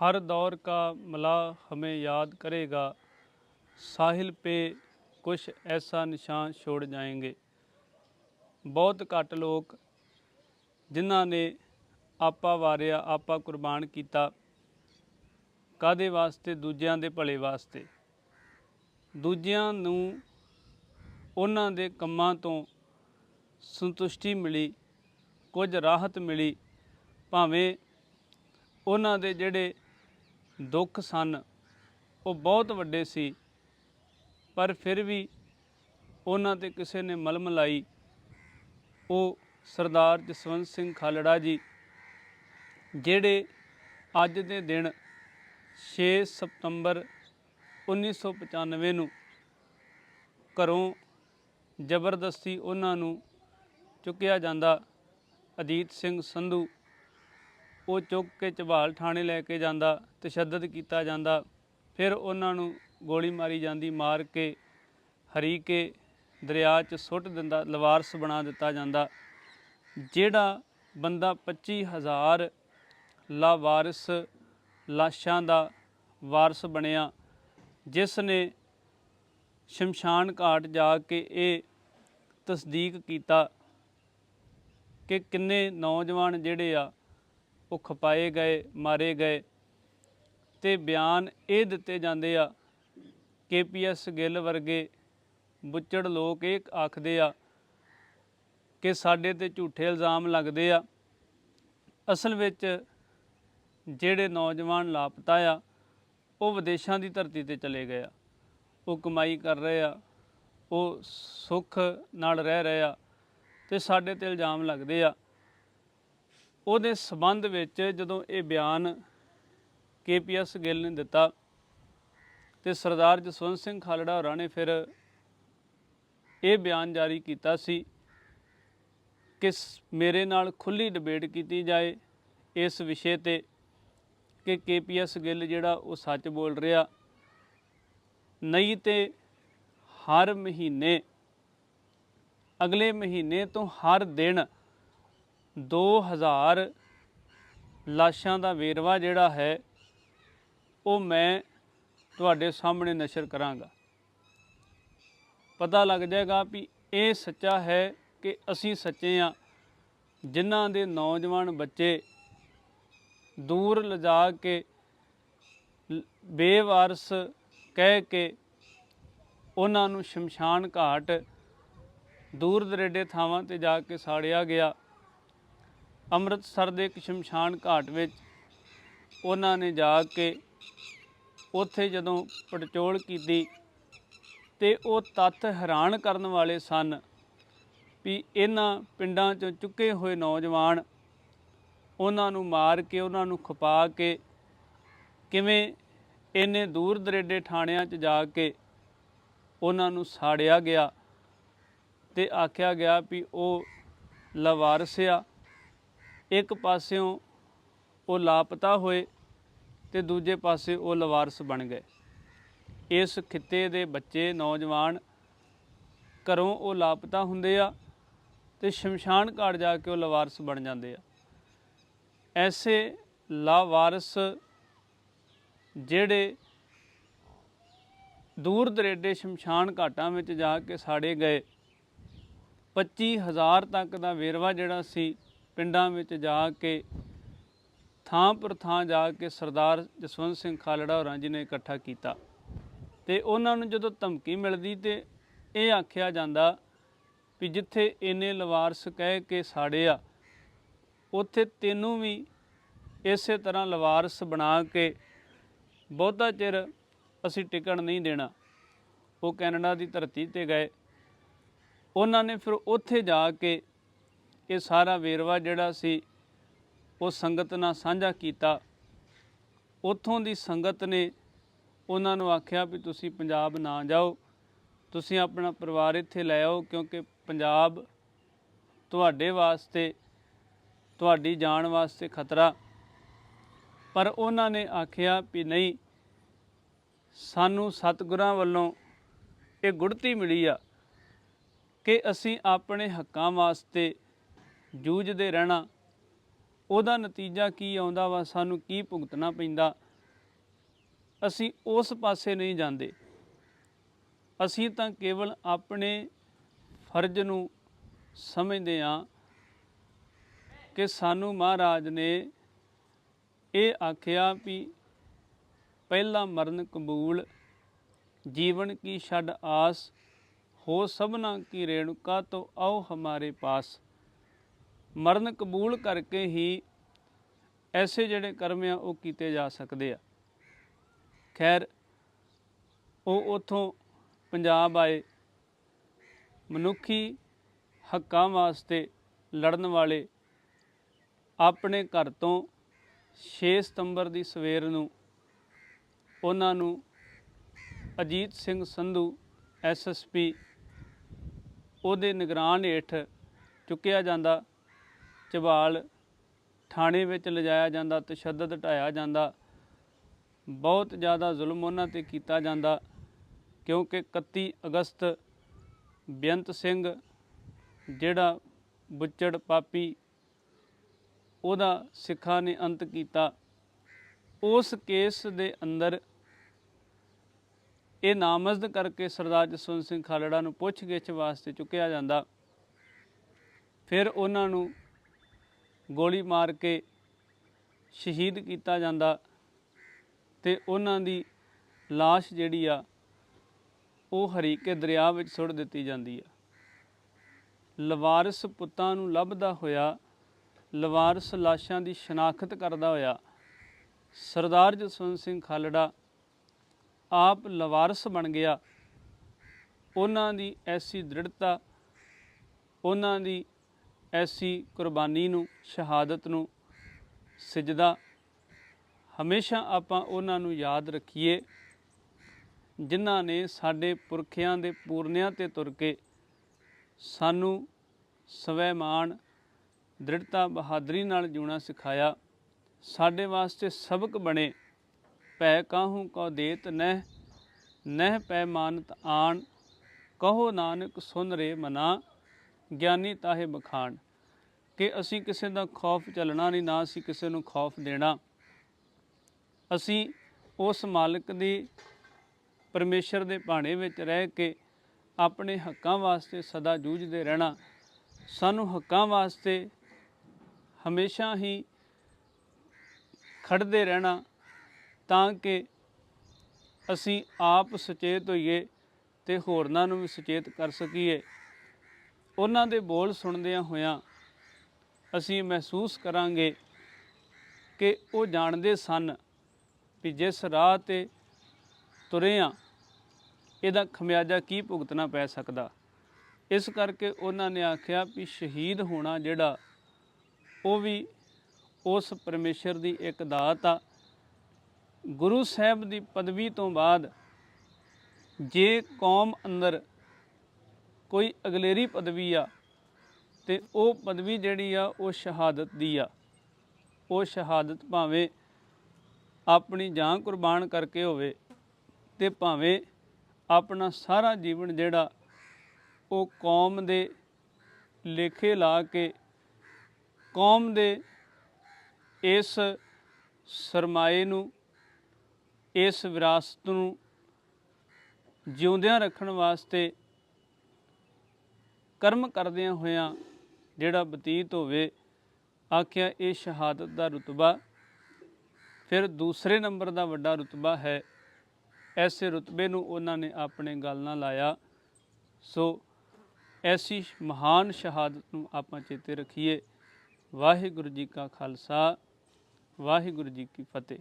हर दौर का मला हमें याद करेगा साहिल पे कुछ ऐसा निशान छोड़ जाएंगे ਬਹੁਤ ਘੱਟ ਲੋਕ ਜਿਨ੍ਹਾਂ ਨੇ ਆਪਾ ਵਾਰਿਆ ਆਪਾ ਕੁਰਬਾਨ ਕੀਤਾ ਕਾਦੇ ਵਾਸਤੇ ਦੂਜਿਆਂ ਦੇ ਭਲੇ ਵਾਸਤੇ ਦੂਜਿਆਂ ਨੂੰ ਉਹਨਾਂ ਦੇ ਕੰਮਾਂ ਤੋਂ ਸੰਤੁਸ਼ਟੀ ਮਿਲੀ ਕੁਝ ਰਾਹਤ ਮਿਲੀ ਭਾਵੇਂ ਉਹਨਾਂ ਦੇ ਜਿਹੜੇ ਦੁੱਖ ਸਨ। ਉਹ ਬਹੁਤ ਵੱਡੇ ਸੀ, ਪਰ ਫਿਰ ਵੀ ਉਹਨਾਂ ਤੇ ਕਿਸੇ ਨੇ ਮਲਮ ਲਾਈ। ਉਹ ਸਰਦਾਰ ਜਸਵੰਤ ਸਿੰਘ ਖਾਲੜਾ ਜੀ, ਜਿਹੜੇ ਅੱਜ ਦੇ ਦਿਨ 6 ਸਤੰਬਰ 1995 ਨੂੰ ਘਰੋਂ ਜ਼ਬਰਦਸਤੀ ਉਹਨਾਂ ਨੂੰ ਚੁੱਕਿਆ ਜਾਂਦਾ, ਅਜੀਤ ਸਿੰਘ ਸੰਧੂ ਉਹ ਚੁੱਕ ਕੇ ਚਬਾਲ ਥਾਣੇ ਲੈ ਕੇ ਜਾਂਦਾ ਤਸ਼ੱਦਦ ਕੀਤਾ ਜਾਂਦਾ। ਫਿਰ ਉਹਨਾਂ ਨੂੰ ਗੋਲੀ ਮਾਰੀ ਜਾਂਦੀ, ਮਾਰ ਕੇ, ਹਰੀ ਕੇ, ਦਰਿਆ 'ਚ ਸੁੱਟ ਦਿੰਦਾ, ਲਵਾਰਸ ਬਣਾ ਦਿੱਤਾ ਜਾਂਦਾ। ਜਿਹੜਾ ਬੰਦਾ 25000 ਲਾਵਾਰਿਸ ਲਾਸ਼ਾਂ ਦਾ ਵਾਰਸ ਬਣਿਆ, ਜਿਸ ਨੇ ਸ਼ਮਸ਼ਾਨ ਘਾਟ ਜਾ ਕੇ ਇਹ ਤਸਦੀਕ ਕੀਤਾ ਕਿ ਕਿੰਨੇ ਨੌਜਵਾਨ ਜਿਹੜੇ ਆ ਉਹ ਖਪਾਏ ਗਏ, ਮਾਰੇ ਗਏ ਤੇ ਬਿਆਨ ਇਹ ਦਿੱਤੇ ਜਾਂਦੇ ਆ ਕੇਪੀਐਸ ਗਿੱਲ ਵਰਗੇ ਬੁੱਚੜ ਲੋਕ ਇਹ ਆਖਦੇ ਆ ਕਿ ਸਾਡੇ ਤੇ ਝੂਠੇ ਇਲਜ਼ਾਮ ਲੱਗਦੇ ਆ। ਅਸਲ ਵਿੱਚ ਜਿਹੜੇ ਨੌਜਵਾਨ ਲਾਪਤਾ ਆ, ਉਹ ਵਿਦੇਸ਼ਾਂ ਦੀ ਧਰਤੀ ਤੇ ਚਲੇ ਗਏ ਆ। ਉਹ ਕਮਾਈ ਕਰ ਰਹੇ ਆ, ਉਹ ਸੁੱਖ ਨਾਲ ਰਹਿ ਰਹੇ ਆ ਤੇ ਸਾਡੇ ਤੇ ਇਲਜ਼ਾਮ ਲੱਗਦੇ ਆ। ਉਹਦੇ ਸਬੰਧ ਵਿੱਚ ਜਦੋਂ ਇਹ ਬਿਆਨ ਕੇਪੀਐਸ ਗਿੱਲ ਨੇ ਦਿੱਤਾ ਤੇ ਸਰਦਾਰ ਜਸਵੰਤ ਸਿੰਘ ਖਾਲੜਾ ਹੋਰਾਂ ਨੇ ਫਿਰ ਇਹ ਬਿਆਨ ਜਾਰੀ ਕੀਤਾ ਸੀ ਕਿ ਮੇਰੇ ਨਾਲ ਖੁੱਲੀ ਡਿਬੇਟ ਕੀਤੀ ਜਾਏ ਇਸ ਵਿਸ਼ੇ ਤੇ ਕਿ ਕੇਪੀਐਸ ਗਿੱਲ ਜਿਹੜਾ ਉਹ ਸੱਚ ਬੋਲ ਰਿਹਾ, ਨਹੀਂ ਤੇ ਹਰ ਮਹੀਨੇ, ਅਗਲੇ ਮਹੀਨੇ ਤੋਂ ਹਰ ਦਿਨ 2000 ਲਾਸ਼ਾਂ ਦਾ ਵੇਰਵਾ ਜਿਹੜਾ ਹੈ, ਉਹ ਮੈਂ ਤੁਹਾਡੇ ਸਾਹਮਣੇ ਨਸ਼ਰ ਕਰਾਂਗਾ। ਪਤਾ ਲੱਗ ਜਾਏਗਾ ਵੀ ਇਹ ਸੱਚਾ ਹੈ ਕਿ ਅਸੀਂ ਸੱਚੇ ਆ ਜਿਨ੍ਹਾਂ ਦੇ ਨੌਜਵਾਨ ਬੱਚੇ ਦੂਰ ਲਿਜਾ ਕੇ ਬੇਵਾਰਸ ਕਹਿ ਕੇ ਉਹਨਾਂ ਨੂੰ ਸ਼ਮਸ਼ਾਨ ਘਾਟ ਦੂਰ ਦਰੇਡੇ ਥਾਵਾਂ ਤੇ ਜਾ ਕੇ ਸਾੜਿਆ ਗਿਆ। ਅੰਮ੍ਰਿਤਸਰ ਦੇ ਇੱਕ ਸ਼ਮਸ਼ਾਨ ਘਾਟ ਵਿੱਚ ਉਹਨਾਂ ਨੇ ਜਾ ਕੇ ਉੱਥੇ ਜਦੋਂ ਪੜਚੋਲ ਕੀਤੀ ਤੇ ਉਹ ਤੱਥ ਹੈਰਾਨ ਕਰਨ ਵਾਲੇ ਸਨ ਵੀ ਇਹਨਾਂ ਪਿੰਡਾਂ ਚੋਂ ਚੁੱਕੇ ਹੋਏ ਨੌਜਵਾਨ ਉਹਨਾਂ ਨੂੰ ਮਾਰ ਕੇ, ਉਹਨਾਂ ਨੂੰ ਖਪਾ ਕੇ ਕਿਵੇਂ ਇੰਨੇ ਦੂਰ ਦਰੇਡੇ ਥਾਣਿਆਂ 'ਚ ਜਾ ਕੇ ਉਹਨਾਂ ਨੂੰ ਸਾੜਿਆ ਗਿਆ ਤੇ ਆਖਿਆ ਗਿਆ ਵੀ ਉਹ ਲਵਾਰਸ ਆ। ਇੱਕ ਪਾਸਿਓਂ ਉਹ ਲਾਪਤਾ ਹੋਏ ਤੇ ਦੂਜੇ ਪਾਸੇ ਉਹ ਲਵਾਰਸ ਬਣ ਗਏ। ਇਸ ਖਿੱਤੇ ਦੇ ਬੱਚੇ ਨੌਜਵਾਨ ਘਰੋਂ ਉਹ ਲਾਪਤਾ ਹੁੰਦੇ ਆ ਤੇ ਸ਼ਮਸ਼ਾਨ ਘਾਟ ਜਾ ਕੇ ਉਹ ਲਵਾਰਸ ਬਣ ਜਾਂਦੇ ਆ। ਐਸੇ ਲਾਵਾਰਸ ਜਿਹੜੇ ਦੂਰ ਦਰੇਡੇ ਸ਼ਮਸ਼ਾਨ ਘਾਟਾਂ ਵਿੱਚ ਜਾ ਕੇ ਸਾੜੇ ਗਏ 25000 ਤੱਕ ਦਾ ਵੇਰਵਾ ਜਿਹੜਾ ਸੀ ਪਿੰਡਾਂ ਵਿੱਚ ਜਾ ਕੇ, ਥਾਂ ਪਰ ਥਾਂ ਜਾ ਕੇ ਸਰਦਾਰ ਜਸਵੰਤ ਸਿੰਘ ਖਾਲੜਾ ਹੋਰਾਂ ਜੀ ਨੇ ਇਕੱਠਾ ਕੀਤਾ। ਤੇ ਉਹਨਾਂ ਨੂੰ ਜਦੋਂ ਧਮਕੀ ਮਿਲਦੀ ਤੇ ਇਹ ਆਖਿਆ ਜਾਂਦਾ ਵੀ ਜਿੱਥੇ ਇੰਨੇ ਲਵਾਰਸ ਕਹਿ ਕੇ ਸਾੜੇ ਆ, ਉੱਥੇ ਤੈਨੂੰ ਵੀ ਇਸੇ ਤਰ੍ਹਾਂ ਲਵਾਰਸ ਬਣਾ ਕੇ ਬਹੁਤਾ ਚਿਰ ਅਸੀਂ ਟਿਕਣ ਨਹੀਂ ਦੇਣਾ। ਉਹ ਕੈਨੇਡਾ ਦੀ ਧਰਤੀ ਤੇ ਗਏ। ਉਹਨਾਂ ਨੇ ਫਿਰ ਉੱਥੇ ਜਾ ਕੇ ਇਹ ਸਾਰਾ ਵੇਰਵਾ ਜਿਹੜਾ ਸੀ, ਉਹ ਸੰਗਤ ਨਾਲ ਸਾਂਝਾ ਕੀਤਾ। ਉੱਥੋਂ ਦੀ ਸੰਗਤ ਨੇ ਉਹਨਾਂ ਨੂੰ ਆਖਿਆ ਵੀ ਤੁਸੀਂ ਪੰਜਾਬ ਨਾ ਜਾਓ, ਤੁਸੀਂ ਆਪਣਾ ਪਰਿਵਾਰ ਇੱਥੇ ਲੈ ਆਓ ਕਿਉਂਕਿ ਪੰਜਾਬ ਤੁਹਾਡੇ ਵਾਸਤੇ, ਤੁਹਾਡੀ ਜਾਨ ਵਾਸਤੇ ਖਤਰਾ। ਪਰ ਉਹਨਾਂ ਨੇ ਆਖਿਆ ਵੀ ਨਹੀਂ, ਸਾਨੂੰ ਸਤਿਗੁਰਾਂ ਵੱਲੋਂ ਇਹ ਗੁੜਤੀ ਮਿਲੀ ਆ ਕਿ ਅਸੀਂ ਆਪਣੇ ਹੱਕਾਂ ਵਾਸਤੇ ਜੂਝਦੇ ਰਹਿਣਾ। ਉਹਦਾ ਨਤੀਜਾ ਕੀ ਆਉਂਦਾ ਵਾ? ਸਾਨੂੰ ਕੀ ਭੁਗਤਣਾ ਪੈਂਦਾ? ਅਸੀਂ ਉਸ ਪਾਸੇ ਨਹੀਂ ਜਾਂਦੇ। ਅਸੀਂ ਤਾਂ ਕੇਵਲ ਆਪਣੇ ਫਰਜ਼ ਨੂੰ ਸਮਝਦੇ ਹਾਂ ਕਿ ਸਾਨੂੰ ਮਹਾਰਾਜ ਨੇ ਇਹ ਆਖਿਆ ਵੀ ਪਹਿਲਾ ਮਰਨ ਕਬੂਲ, ਜੀਵਨ ਕੀ ਛੱਡ ਆਸ ਹੋ ਸਭਨਾ ਕੀ ਰੇਣੁਕਾ ਤੋ ਆਓ ਹਮਾਰੇ ਪਾਸ। ਮਰਨ ਕਬੂਲ ਕਰਕੇ ਹੀ ਐਸੇ ਜਿਹੜੇ ਕਰਮ ਆ, ਉਹ ਕੀਤੇ ਜਾ ਸਕਦੇ ਆ। ਖੈਰ, ਉਹ ਉਥੋਂ ਪੰਜਾਬ ਆਏ। ਮਨੁੱਖੀ ਹੱਕਾਂ ਵਾਸਤੇ ਲੜਨ ਵਾਲੇ ਆਪਣੇ ਘਰ ਤੋਂ 6 ਸਤੰਬਰ ਦੀ ਸਵੇਰ ਨੂੰ ਉਹਨਾਂ ਨੂੰ ਅਜੀਤ ਸਿੰਘ ਸੰਧੂ ਐਸਐਸਪੀ ਉਹਦੇ ਨਿਗਰਾਨ ਹੇਠ ਚੁੱਕਿਆ ਜਾਂਦਾ। ਝਬਾਲ ਥਾਣੇ ਵਿੱਚ ਲਿਜਾਇਆ ਜਾਂਦਾ ਤਸ਼ੱਦਦ ਢਾਇਆ ਜਾਂਦਾ। ਬਹੁਤ ਜ਼ਿਆਦਾ ਜ਼ੁਲਮ ਉਹਨਾਂ ਤੇ ਕੀਤਾ ਜਾਂਦਾ ਕਿਉਂਕਿ 31 ਅਗਸਤ ਬੇਅੰਤ ਸਿੰਘ, ਜਿਹੜਾ ਬੁੱਚੜ ਪਾਪੀ, ਉਹਦਾ ਸਿੱਖਾਂ ਨੇ ਅੰਤ ਕੀਤਾ। ਉਸ ਕੇਸ ਦੇ ਅੰਦਰ ਇਹ ਨਾਮਜ਼ਦ ਕਰਕੇ ਸਰਦਾਰ ਜਸਵੰਤ ਸਿੰਘ ਖਾਲੜਾ ਨੂੰ ਪੁੱਛਗਿੱਛ ਵਾਸਤੇ ਚੁੱਕਿਆ ਜਾਂਦਾ। ਫਿਰ ਉਹਨਾਂ ਨੂੰ ਗੋਲੀ ਮਾਰ ਕੇ ਸ਼ਹੀਦ ਕੀਤਾ ਜਾਂਦਾ ਤੇ ਉਹਨਾਂ ਦੀ লাশ ਜਿਹੜੀ ਆ, ਉਹ ਹਰੀਕੇ ਦਰਿਆ ਵਿੱਚ ਸੁੱਟ ਦਿੱਤੀ ਜਾਂਦੀ ਆ। ਲਵਾਰਸ ਪੁੱਤਾਂ ਨੂੰ ਲੱਭਦਾ ਹੋਇਆ, ਲਵਾਰਸ ਲਾਸ਼ਾਂ ਦੀ ਸ਼ਨਾਖਤ ਕਰਦਾ ਹੋਇਆ ਸਰਦਾਰ ਜਸਵੰਤ ਸਿੰਘ ਖਾਲੜਾ ਆਪ ਲਵਾਰਸ ਬਣ ਗਿਆ। ਉਹਨਾਂ ਦੀ ਐਸੀ ਦ੍ਰਿੜਤਾ ਉਹਨਾਂ ਦੀ ਐਸੀ ਕੁਰਬਾਨੀ ਨੂੰ, ਸ਼ਹਾਦਤ ਨੂੰ, ਸਜਦਾ ਹਮੇਸ਼ਾ ਆਪਾਂ ਉਹਨਾਂ ਨੂੰ ਯਾਦ ਰੱਖੀਏ, ਜਿਨ੍ਹਾਂ ਨੇ ਸਾਡੇ ਪੁਰਖਿਆਂ ਦੇ ਪੂਰਨਿਆਂ ਤੇ ਤੁਰ ਕੇ ਸਾਨੂੰ ਸਵੈਮਾਨ ਦ੍ਰਿੜਤਾ ਬਹਾਦਰੀ ਨਾਲ ਜਿਉਣਾ ਸਿਖਾਇਆ। ਸਾਡੇ ਵਾਸਤੇ ਸਬਕ ਬਣੇ, ਭੈ ਕਾਹੂ ਕੋ ਦੇਤ ਨਹਿ ਨਹਿ ਪੈ ਮਾਨਤ ਆਣ, ਕਹੋ ਨਾਨਕ ਸੁਨ ਰੇ ਮਨਾ। ਗਿਆਨੀ ਤਾਹੇ ਬਖਾਣ ਕਿ ਅਸੀਂ ਕਿਸੇ ਦਾ ਖੌਫ ਚੱਲਣਾ ਨਹੀਂ, ਨਾ ਅਸੀਂ ਕਿਸੇ ਨੂੰ ਖੌਫ ਦੇਣਾ। ਅਸੀਂ ਉਸ ਮਾਲਕ ਦੀ ਪਰਮੇਸ਼ਰ ਦੇ ਭਾਣੇ ਵਿੱਚ ਰਹਿ ਕੇ ਆਪਣੇ ਹੱਕਾਂ ਵਾਸਤੇ ਸਦਾ ਜੂਝਦੇ ਰਹਿਣਾ। ਸਾਨੂੰ ਹੱਕਾਂ ਵਾਸਤੇ ਹਮੇਸ਼ਾ ਹੀ ਖੜਦੇ ਰਹਿਣਾ, ਤਾਂ ਕਿ ਅਸੀਂ ਆਪ ਸੁਚੇਤ ਹੋਈਏ ਤੇ ਹੋਰਨਾਂ ਨੂੰ ਵੀ ਸੁਚੇਤ ਕਰ ਸਕੀਏ। ਉਹਨਾਂ ਦੇ ਬੋਲ ਸੁਣਦਿਆਂ ਹੋਇਆਂ ਅਸੀਂ ਮਹਿਸੂਸ ਕਰਾਂਗੇ ਕਿ ਉਹ ਜਾਣਦੇ ਸਨ ਵੀ ਜਿਸ ਰਾਹ ਤੇ ਤੁਰੇ ਆ ਇਹਦਾ ਖਮਿਆਜਾ ਕੀ ਭੁਗਤਣਾ ਪੈ ਸਕਦਾ। ਇਸ ਕਰਕੇ ਉਹਨਾਂ ਨੇ ਆਖਿਆ ਵੀ ਸ਼ਹੀਦ ਹੋਣਾ ਜਿਹੜਾ, ਉਹ ਵੀ ਉਸ ਪਰਮੇਸ਼ਰ ਦੀ ਇੱਕ ਦਾਤ ਆ। ਗੁਰੂ ਸਾਹਿਬ ਦੀ ਪਦਵੀ ਤੋਂ ਬਾਅਦ ਜੇ ਕੌਮ ਅੰਦਰ ਕੋਈ ਅਗਲੇਰੀ ਪਦਵੀ ਆ ਤੇ ਉਹ ਪਦਵੀ ਜਿਹੜੀ ਆ, ਉਹ ਸ਼ਹਾਦਤ ਦੀ ਆ। ਉਹ ਸ਼ਹਾਦਤ ਭਾਵੇਂ ਆਪਣੀ ਜਾਨ ਕੁਰਬਾਨ ਕਰਕੇ ਹੋਵੇ ਤੇ ਭਾਵੇਂ ਆਪਣਾ ਸਾਰਾ ਜੀਵਨ ਜਿਹੜਾ ਉਹ ਕੌਮ ਦੇ ਲੇਖੇ ਲਾ ਕੇ ਕੌਮ ਦੇ ਇਸ ਸਰਮਾਏ ਨੂੰ, ਇਸ ਵਿਰਾਸਤ ਨੂੰ ਜਿਉਂਦਿਆਂ ਰੱਖਣ ਵਾਸਤੇ ਕਰਮ ਕਰਦਿਆਂ ਹੋਇਆਂ ਜਿਹੜਾ ਬਤੀਤ ਹੋਵੇ, ਆਖਿਆ ਇਹ ਸ਼ਹਾਦਤ ਦਾ ਰਤਬਾ। ਫਿਰ ਦੂਸਰੇ ਨੰਬਰ ਦਾ ਵੱਡਾ ਰਤਬਾ ਹੈ, ਐਸੇ ਰਤਬੇ ਨੂੰ ਉਹਨਾਂ ਨੇ ਆਪਣੇ ਗੱਲ ਨਾਲ ਲਾਇਆ। ਸੋ ਐਸੀ ਮਹਾਨ ਸ਼ਹਾਦਤ ਨੂੰ ਆਪਾਂ ਚੇਤੇ ਰੱਖੀਏ। ਵਾਹਿਗੁਰੂ ਜੀ ਕਾ ਖਾਲਸਾ, ਵਾਹਿਗੁਰੂ ਜੀ ਕੀ ਫਤਿਹ।